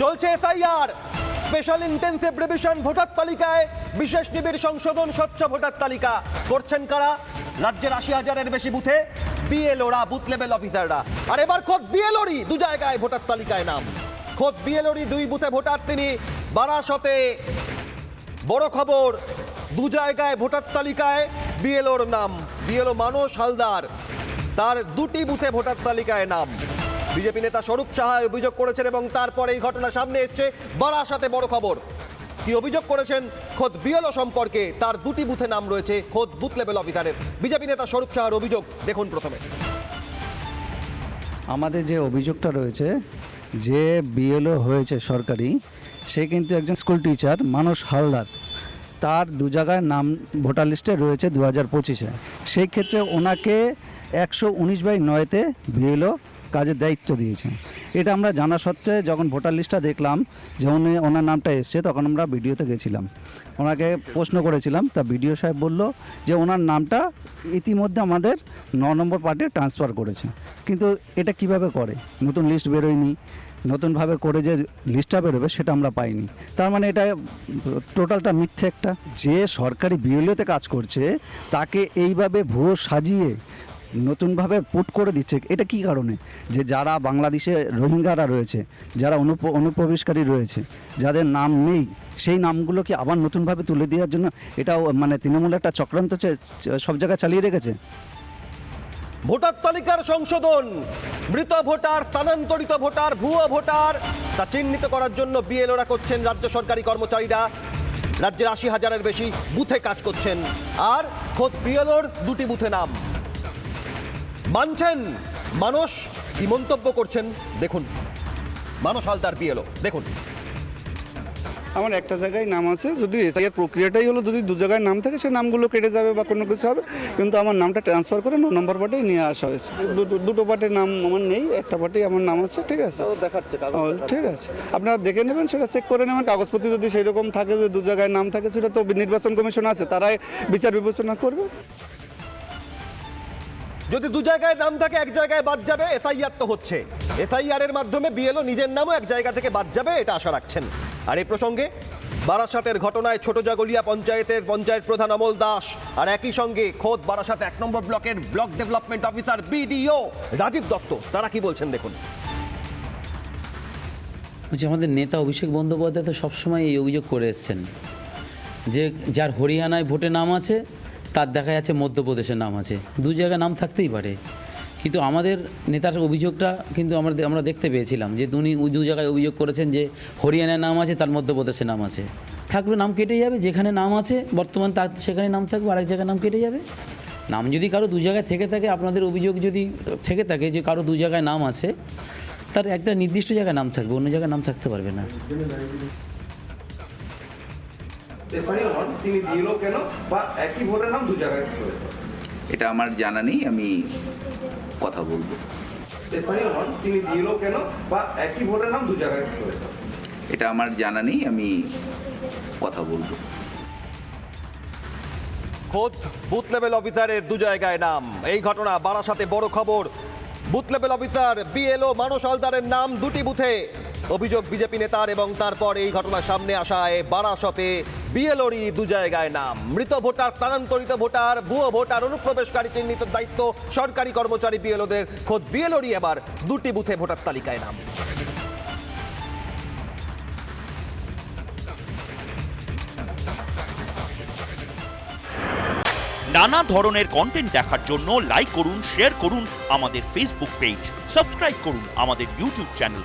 চলছে SIR. Special intensive revision voter তালিকায় বিশেষ নিবিড় সংশোধন স্বচ্ছ ভোটার তালিকা। করছেন কারা? রাজ্যের আশি হাজারের বেশি বুথে বিএলওরা বুথ লেভেল অফিসাররা আর এবার খোদ বিএলওরই দু জায়গায় ভোটার তালিকায় নাম। খোদ বিএলওরই দুই বুথে ভোটার, তিনি বারাসতে। বড় খবর, দু জায়গায় ভোটার তালিকায় বিএলওর নাম। বিএলও মানস হালদার, তার দুটি বুথে ভোটার তালিকায় নাম। বিজেপি নেতা স্বরূপ সাহা অভিযোগ করেছেন এবং তারপরে এই ঘটনা সামনে এসছে বারাসাতে বড় খবর। কি অভিযোগ করেছেন? খোদ বিএলও সম্পর্কে তার দুটি বুথে নাম রয়েছে, খোদ বুথ লেভেল অফিসারের। বিজেপি নেতা স্বরূপ সাহার অভিযোগ দেখুন প্রথমে। আমাদের যে অভিযোগটা রয়েছে, যে বিএলও হয়েছে সরকারি, সে কিন্তু একজন স্কুল টিচার, মানস হালদার। তার দু জায়গায় নাম ভোটার লিস্টে রয়েছে দু হাজার পঁচিশে। সেই ক্ষেত্রে ওনাকে একশো উনিশ বাই নয়তে বিএলও কাজের দায়িত্ব দিয়েছেন। এটা আমরা জানা সত্ত্বে যখন ভোটার লিস্টটা দেখলাম যে উনি, ওনার নামটা এসছে, তখন আমরা ভিডিওতে গেছিলাম। ওনাকে প্রশ্ন করেছিলাম, তা বিডিও সাহেব বলল যে ওনার নামটা ইতিমধ্যে আমাদের ন নম্বর পার্টে ট্রান্সফার করেছে। কিন্তু এটা কীভাবে করে? নতুন লিস্ট বেরোয়নি, নতুনভাবে করে যে লিস্টটা বেরোবে সেটা আমরা পাইনি। তার মানে এটা টোটালটা মিথ্যে একটা। যে সরকারি বিএলওতে কাজ করছে, তাকে এইভাবে ভুয়ো সাজিয়ে নতুনভাবে পুট করে দিচ্ছে। এটা কি কারণে? যে যারা বাংলাদেশে রোহিঙ্গারা রয়েছে, যারা অনুপ, অনুপ্রবেশকারী রয়েছে, যাদের নাম নেই, সেই নামগুলোকে আবার নতুনভাবে তুলে দেওয়ার জন্য এটাও মানে তৃণমূল একটা চক্রান্ত সব জায়গায় চালিয়ে রেখেছে। ভোটার তালিকার সংশোধন। মৃত ভোটার, স্থানান্তরিত ভোটার, ভুয়ো ভোটার, তা চিহ্নিত করার জন্য বিএলওরা করছেন রাজ্য সরকারি কর্মচারীরা। রাজ্যের আশি হাজারের বেশি বুথে কাজ করছেন। আর খোদ বিএলওর দুটি বুথে নাম। মানছেন? মানুষ কি মন্তব্য করছেন? দেখুন। মানস হালদার বিএলও। দেখুন। আমার একটা জায়গায় নাম আছে যদি এসআইআর প্রক্রিয়াটাই হলো যদি দু জায়গায় নাম থাকে সে নামগুলো কেটে যাবে বা কোনো কিছু হবে। কিন্তু আমার নামটা ট্রান্সফার করে ন নম্বর পার্টেই নিয়ে আসা হয়েছে। দুটো- দুটো পার্টের নাম আমার নেই একটা পার্টেই আমার নাম আছে ঠিক আছে? দেখাচ্ছে ঠিক আছে। আপনারা দেখে নেবেন সেটা চেক করে নেবেন। কাগজপত্র যদি সেই রকম থাকে যে দু জায়গায় নাম থাকে সেটা তো নির্বাচন কমিশন আছে তারাই বিচার বিবেচনা করবে। যদি দু জায়গায় নাম থাকে, এক জায়গায় বাদ যাবে, এসআইআর তো হচ্ছে। এসআইআর এর মাধ্যমে বিএলও নিজের নামও এক জায়গা থেকে বাদ যাবে, এটা আশা রাখছেন। আর এই প্রসঙ্গে, বারাসাতের ঘটনায় ছোট জাগলিয়া পঞ্চায়েতের পঞ্চায়েত প্রধান অমল দাস আর একই সঙ্গে খোদ বারাসাত এক নম্বর ব্লকের block development officer BDO Rajib Dutta. তারা কি বলছেন দেখুন। বলছি, আমাদের নেতা অভিষেক বন্দ্যোপাধ্যায় তো সবসময় এই অভিযোগ করে এসছেন যে যার হরিয়ানায় ভোটে নাম আছে তার দেখা যাচ্ছে মধ্যপ্রদেশের নাম আছে। দু জায়গায় নাম থাকতেই পারে। কিন্তু আমাদের নেতার অভিযোগটা কিন্তু আমরা আমরা দেখতে পেয়েছিলাম যে উনি দু জায়গায় অভিযোগ করেছেন যে হরিয়ানায় নাম আছে, তার মধ্যপ্রদেশের নাম আছে। থাকলে নাম কেটে যাবে, যেখানে নাম আছে, বর্তমান তার সেখানে নাম থাকবে, আরেক জায়গায় নাম কেটে যাবে। নাম যদি কারও দু জায়গায় থেকে থাকে, আপনাদের অভিযোগ যদি থেকে থাকে যে কারও দু জায়গায় নাম আছে, তার একটা নির্দিষ্ট জায়গায় নাম থাকবে, অন্য জায়গায় নাম থাকতে পারবে না। স্থানীয় নন তিনি বিএলও কেন বা একই ভোটের নাম দু জায়গায় কি এটা আমার জানা নেই আমি কথা বলব। স্থানীয় নন তিনি বিএলও কেন বা একই ভোটের নাম দু জায়গায় কি এটা আমার জানা নেই আমি কথা বলব। খোদ বুথ লেভেল অফিসারের দু জায়গায় নাম। এই ঘটনা বারাসাতে বড় খবর। Booth level officer BLO Manas হালদারের নাম দুটি বুথে। অভিযোগ বিজেপি নেতার এবং তারপর এই ঘটনা সামনে আসায় বারাসতে বিএলওরই দু জায়গায় নাম। মৃত ভোটার, স্থানান্তরিত ভোটার, ভুয়ো ভোটার, অনুপ্রবেশকারী চিহ্নিত দায়িত্ব সরকারি কর্মচারী বিএলওদের। খোদ বিএলওরই এবার দুটি বুথে ভোটার তালিকায় নাম। নানা ধরনের কন্টেন্ট দেখার জন্য লাইক করুন শেয়ার করুন আমাদের ফেসবুক পেজ সাবস্ক্রাইব করুন আমাদের ইউটিউব চ্যানেল